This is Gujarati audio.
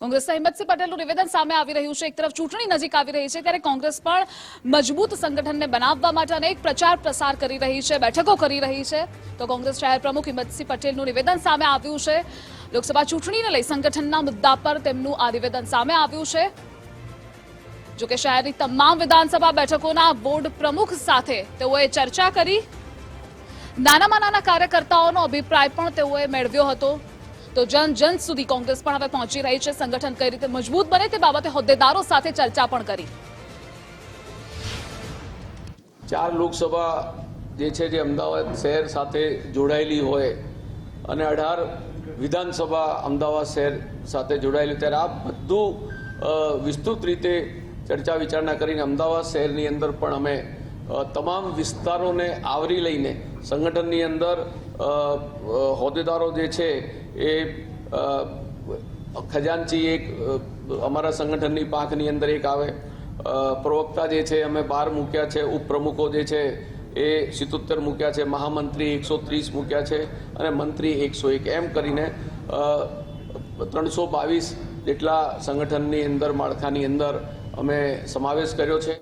કોંગ્રેસના હિંમતસિંહ પટેલનું નિવેદન સામે આવી રહ્યું છે. એક તરફ ચૂંટણી નજીક આવી રહી છે ત્યારે કોંગ્રેસ પણ મજબૂત સંગઠનને બનાવવા માટે અનેક પ્રચાર પ્રસાર કરી રહી છે, બેઠકો કરી રહી છે. તો કોંગ્રેસ શહેર પ્રમુખ હિંમતસિંહ પટેલનું નિવેદન સામે આવ્યું છે. લોકસભા ચૂંટણીને લઈ સંગઠનના મુદ્દા પર તેમનું આ નિવેદન સામે આવ્યું છે. જો કે શહેરની તમામ વિધાનસભા બેઠકોના બોર્ડ પ્રમુખ સાથે તેઓએ ચર્ચા કરી. નાનામાં નાના કાર્યકર્તાઓનો અભિપ્રાય પણ તેઓએ મેળવ્યો હતો. તો જન જન સુધી કોંગ્રેસ પણ હવે પહોંચી રહી છે. સંગઠન કઈ રીતે મજબૂત બને તે બાબતે હોદ્દેદારો સાથે ચર્ચા પણ કરી. ચાર લોકસભા જે છે જે અમદાવાદ શહેર સાથે જોડાયેલી હોય અને અઢાર વિધાનસભા અમદાવાદ શહેર સાથે જોડાયેલી, ત્યારે આ બધું વિસ્તૃત રીતે ચર્ચા વિચારણા કરીને અમદાવાદ શહેરની અંદર પણ અમે તમામ વિસ્તારોને આવરી લઈને સંગઠનની અંદર હોદ્દેદારો જે છે એ ખજાનચી એક અમારા સંગઠનની પાંખની અંદર એક આવે. પ્રવક્તા જે છે અમે બાર મૂક્યા છે, ઉપપ્રમુખો જે છે એ સિત્તોતેર મૂક્યા છે, મહામંત્રી એકસો ત્રીસ મૂક્યા છે અને મંત્રી એકસો એક. એમ કરીને ત્રણસો બાવીસ જેટલા સંગઠનની અંદર, માળખાની અંદર અમે સમાવેશ કર્યો છે.